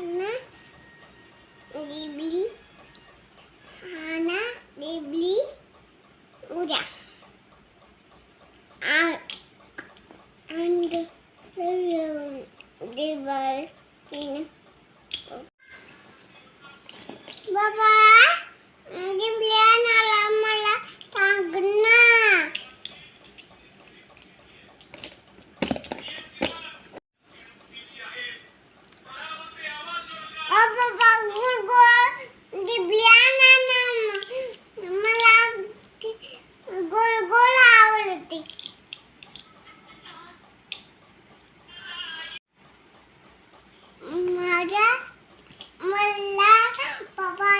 Hana Ghibli Hana Ghibli Uda and the river in Bye-bye. Ada malah papa